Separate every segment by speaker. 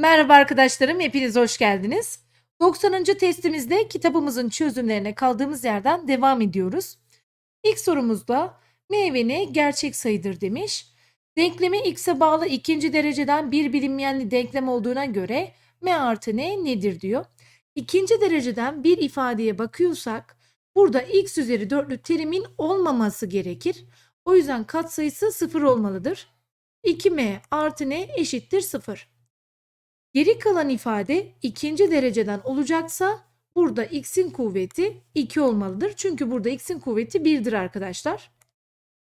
Speaker 1: Merhaba arkadaşlarım, hepiniz hoş geldiniz. 90. testimizde kitabımızın çözümlerine kaldığımız yerden devam ediyoruz. İlk sorumuzda meyve gerçek sayıdır demiş. Denklemi x'e bağlı ikinci dereceden bir bilinmeyenli denklem olduğuna göre m artı n nedir diyor. İkinci dereceden bir ifadeye bakıyorsak burada x üzeri dörtlü terimin olmaması gerekir. O yüzden katsayısı 0 olmalıdır. 2m artı n eşittir 0. Geri kalan ifade ikinci dereceden olacaksa burada x'in kuvveti 2 olmalıdır. Çünkü burada x'in kuvveti 1'dir arkadaşlar.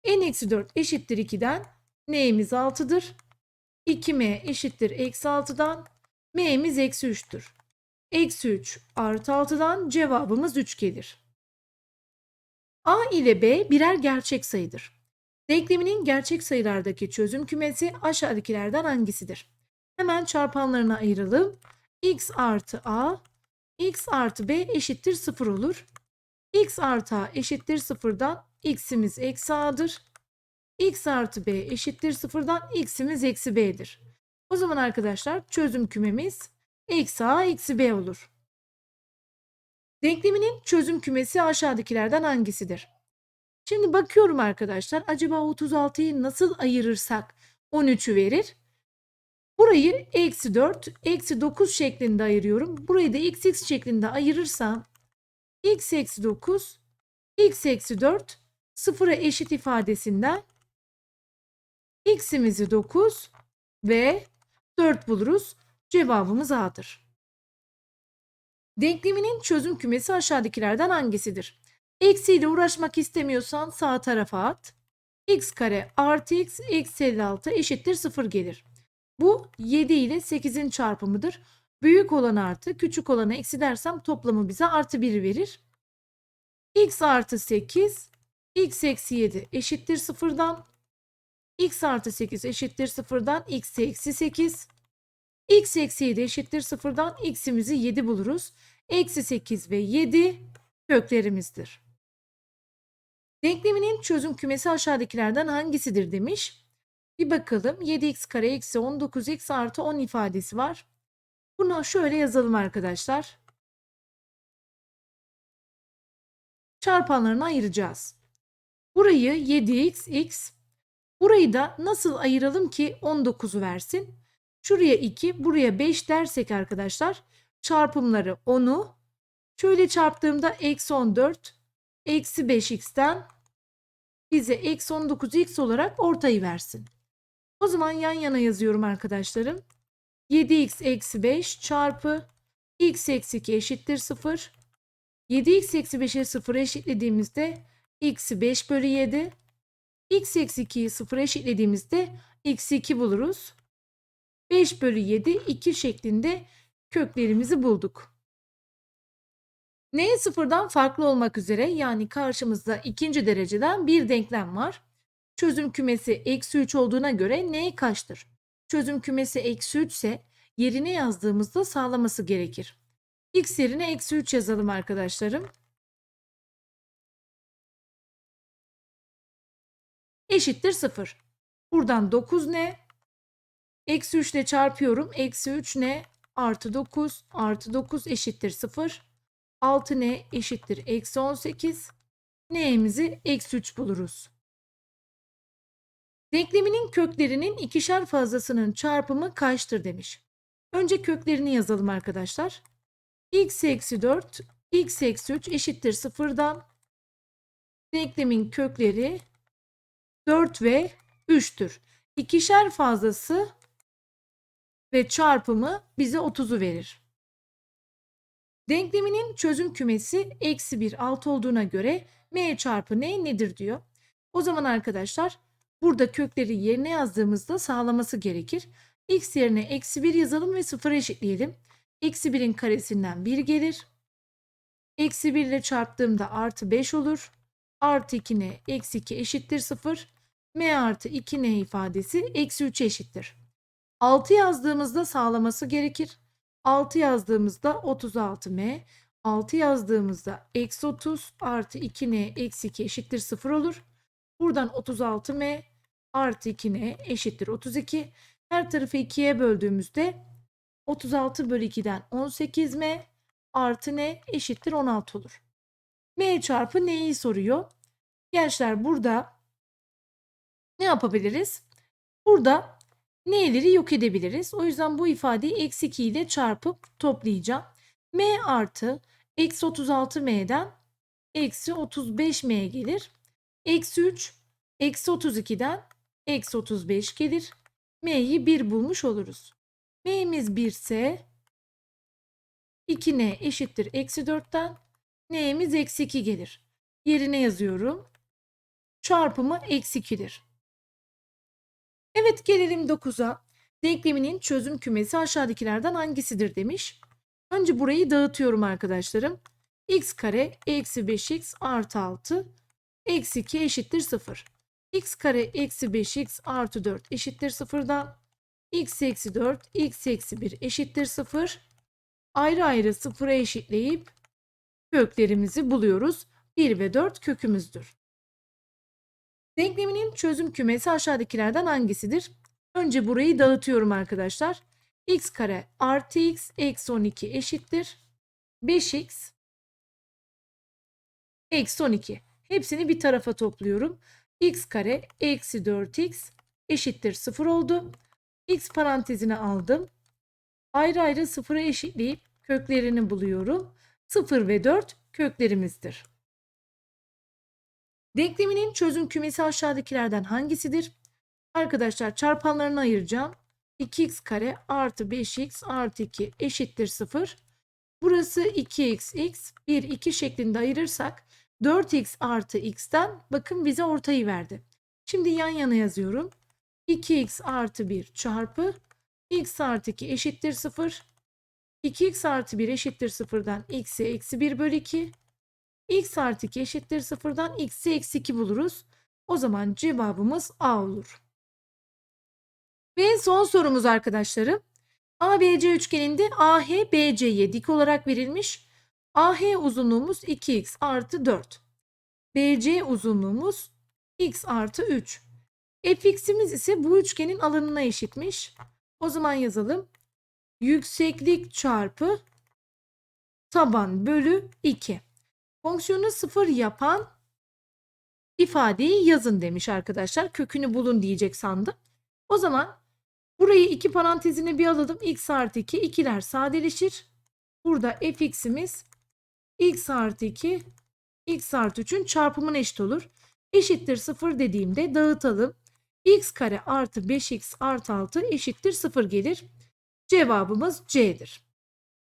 Speaker 1: n-4 eşittir 2'den n'imiz 6'dır. 2m eşittir eksi 6'dan m'imiz eksi 3'tür. Eksi 3 artı 6'dan cevabımız 3 gelir. A ile B birer gerçek sayıdır. Denkleminin gerçek sayılardaki çözüm kümesi aşağıdakilerden hangisidir? Hemen çarpanlarına ayıralım. x artı a, x artı b eşittir 0 olur. x artı a eşittir 0'dan x'imiz eksi a'dır. x artı b eşittir 0'dan x'imiz eksi b'dir. O zaman arkadaşlar çözüm kümemiz eksi a eksi b olur. Denkleminin çözüm kümesi aşağıdakilerden hangisidir? Şimdi bakıyorum arkadaşlar acaba 36'yı nasıl ayırırsak 13'ü verir? Burayı eksi 4, eksi 9 şeklinde ayırıyorum. Burayı da x x şeklinde ayırırsam x eksi 9, x eksi 4 sıfıra eşit ifadesinden x'imizi 9 ve 4 buluruz. Cevabımız A'dır. Denkleminin çözüm kümesi aşağıdakilerden hangisidir? Eksiyle uğraşmak istemiyorsan sağ tarafa at. x kare artı x eksi 56 eşittir 0 gelir. Bu 7 ile 8'in çarpımıdır. Büyük olan artı küçük olana eksi dersem toplamı bize artı 1 verir. x artı 8 x eksi 7 eşittir 0'dan. x artı 8 eşittir 0'dan x eksi 8. x eksi 7 eşittir 0'dan x'imizi 7 buluruz. Eksi 8 ve 7 köklerimizdir. Denkleminin çözüm kümesi aşağıdakilerden hangisidir demiş. Bir bakalım 7x kare eksi 19x artı 10 ifadesi var. Bunu şöyle yazalım arkadaşlar. Çarpanlarını ayıracağız. Burayı 7x x. Burayı da nasıl ayıralım ki 19'u versin? Şuraya 2, buraya 5 dersek arkadaşlar çarpımları 10'u şöyle çarptığımda eksi 14 eksi 5x'ten bize eksi 19x olarak ortayı versin. O zaman yan yana yazıyorum arkadaşlarım. 7x eksi 5 çarpı x eksi 2 eşittir 0. 7x eksi 5'e 0 eşitlediğimizde x'i 5 bölü 7. x eksi 2'yi 0 eşitlediğimizde x'i 2 buluruz. 5 bölü 7 2 şeklinde köklerimizi bulduk. N sıfırdan farklı olmak üzere yani karşımızda ikinci dereceden bir denklem var. Çözüm kümesi eksi 3 olduğuna göre n kaçtır? Çözüm kümesi eksi 3 ise yerine yazdığımızda sağlaması gerekir. X yerine eksi 3 yazalım arkadaşlarım. Eşittir 0. Buradan 9 ne? Eksi 3 ile çarpıyorum. Eksi 3 ne? Artı 9 artı 9 eşittir 0. 6 ne? Eşittir eksi 18. N'imizi eksi 3 buluruz. Denkleminin köklerinin ikişer fazlasının çarpımı kaçtır demiş. Önce köklerini yazalım arkadaşlar. x eksi 4, x eksi 3 eşittir sıfırdan. Denklemin kökleri 4 ve 3'tür. İkişer fazlası ve çarpımı bize 30'u verir. Denkleminin çözüm kümesi eksi 1 6 olduğuna göre m çarpı n nedir diyor. O zaman arkadaşlar Burada kökleri yerine yazdığımızda sağlaması gerekir. x yerine eksi 1 yazalım ve 0 eşitleyelim. Eksi 1'in karesinden 1 gelir. Eksi 1 ile çarptığımda artı 5 olur. Artı 2n eksi 2 eşittir 0. m artı 2n ifadesi eksi 3 eşittir. 6 yazdığımızda sağlaması gerekir. 6 yazdığımızda 36m, 6 yazdığımızda eksi 30 artı 2n eksi 2 eşittir 0 olur. Buradan 36m artı 2n eşittir 32. Her tarafı 2'ye böldüğümüzde 36 bölü 2'den 18m artı n eşittir 16 olur. m çarpı n'yi soruyor. Gençler burada ne yapabiliriz? Burada n'leri yok edebiliriz. O yüzden bu ifadeyi eksi 2 ile çarpıp toplayacağım. m artı eksi 36m'den eksi 35m gelir. Eksi 3 eksi 32'den eksi 35 gelir. m'yi 1 bulmuş oluruz. m'miz 1 ise 2n eşittir eksi 4'ten n'miz eksi 2 gelir. Yerine yazıyorum. Çarpımı eksi 2'dir. Evet gelelim 9'a. Denkleminin çözüm kümesi aşağıdakilerden hangisidir demiş. Önce burayı dağıtıyorum arkadaşlarım. x kare eksi 5x artı 6 eksi 2 eşittir 0. x kare eksi 5x artı 4 eşittir 0'dan. x eksi 4 x eksi 1 eşittir 0. Ayrı ayrı 0'a eşitleyip köklerimizi buluyoruz. 1 ve 4 kökümüzdür. Denkleminin çözüm kümesi aşağıdakilerden hangisidir? Önce burayı dağıtıyorum arkadaşlar. x kare artı x eksi 12 eşittir. 5x eksi 12. Hepsini bir tarafa topluyorum. X kare eksi 4x eşittir 0 oldu. x parantezine aldım. Ayrı ayrı sıfıra eşitleyip köklerini buluyorum. 0 ve 4 köklerimizdir. Denkleminin çözüm kümesi aşağıdakilerden hangisidir? Arkadaşlar çarpanlarını ayıracağım. 2x kare artı 5x artı 2 eşittir 0. Burası 2xx 1 2 şeklinde ayırırsak 4x artı x'ten bakın bize ortayı verdi. Şimdi yan yana yazıyorum. 2x artı 1 çarpı x artı 2 eşittir 0. 2x artı 1 eşittir 0'dan x'e eksi 1 bölü 2. x artı 2 eşittir 0'dan x'e eksi 2 buluruz. O zaman cevabımız A olur. Ve son sorumuz arkadaşlarım. ABC üçgeninde AH BC'ye dik olarak verilmiş. AH uzunluğumuz 2x artı 4. BC uzunluğumuz x artı 3. fx'imiz ise bu üçgenin alanına eşitmiş. O zaman yazalım. Yükseklik çarpı taban bölü 2. Fonksiyonu 0 yapan ifadeyi yazın demiş arkadaşlar. Kökünü bulun diyecek sandım. O zaman burayı iki parantezine bir alalım. x artı 2. ikiler sadeleşir. Burada fx'imiz x artı 2 x artı 3'ün çarpımına eşit olur. Eşittir 0 dediğimde dağıtalım. x kare artı 5x artı 6 eşittir 0 gelir. Cevabımız C'dir.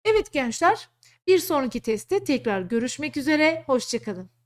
Speaker 1: Evet gençler bir sonraki testte tekrar görüşmek üzere. Hoşçakalın.